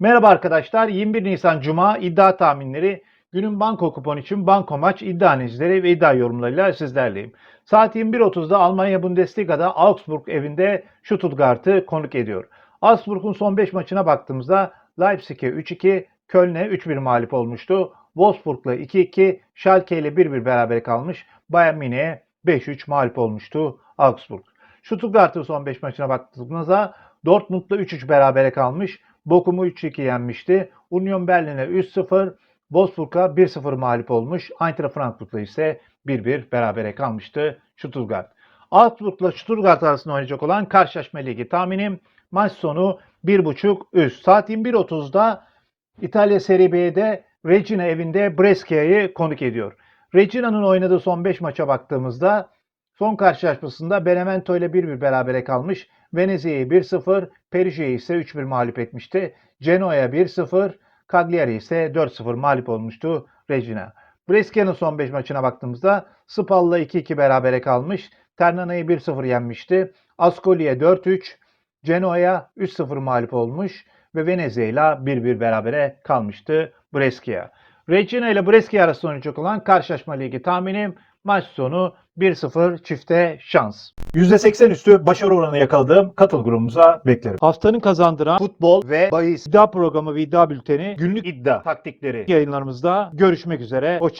Merhaba arkadaşlar. 21 Nisan Cuma iddia tahminleri günün banko kupon için banko maç iddia analizleri ve iddia yorumlarıyla sizlerleyim. Saat 21.30'da Almanya Bundesliga'da Augsburg evinde Stuttgart'ı konuk ediyor. Augsburg'un son 5 maçına baktığımızda Leipzig'e 3-2, Köln'e 3-1 mağlup olmuştu. Wolfsburg'la 2-2, Schalke ile 1-1 beraber kalmış. Bayern Münih'e 5-3 mağlup olmuştu Augsburg. Stuttgart'ın son 5 maçına baktığımızda Dortmund'la 3-3 berabere kalmış. Bochum'u 3-2 yenmişti. Union Berlin'e 3-0, Wolfsburg'a 1-0 mağlup olmuş. Eintracht Frankfurt'la ise 1-1 berabere kalmıştı Stuttgart. Augsburg'la Stuttgart arasında oynayacak olan karşılaşma ligi tahminim maç sonu 1.5 üst. Saat 21.30'da İtalya Serie B'de Regina evinde Brescia'yı konuk ediyor. Regina'nın oynadığı son 5 maça baktığımızda son karşılaşmasında Benevento ile 1-1 berabere kalmış. Venezia'yı 1-0, Perugia'yı ise 3-1 mağlup etmişti. Genoa'ya 1-0, Cagliari ise 4-0 mağlup olmuştu Regina. Brescia'nın son 5 maçına baktığımızda Spal'la 2-2 berabere kalmış. Ternana'yı 1-0 yenmişti. Ascoli'ye 4-3, Genoa'ya 3-0 mağlup olmuş ve Venezia ile 1-1 berabere kalmıştı Brescia. Regina ile Brescia arasında oynayacak olan karşılaşma ligi tahminim maç sonu 1-0 çifte şans. %80 üstü başarı oranı yakaladığım katıl grubumuza beklerim. Haftanın kazandıran futbol ve bahis iddia programı ve iddia bülteni günlük İddia. taktikleri yayınlarımızda görüşmek üzere. Hoşçakalın.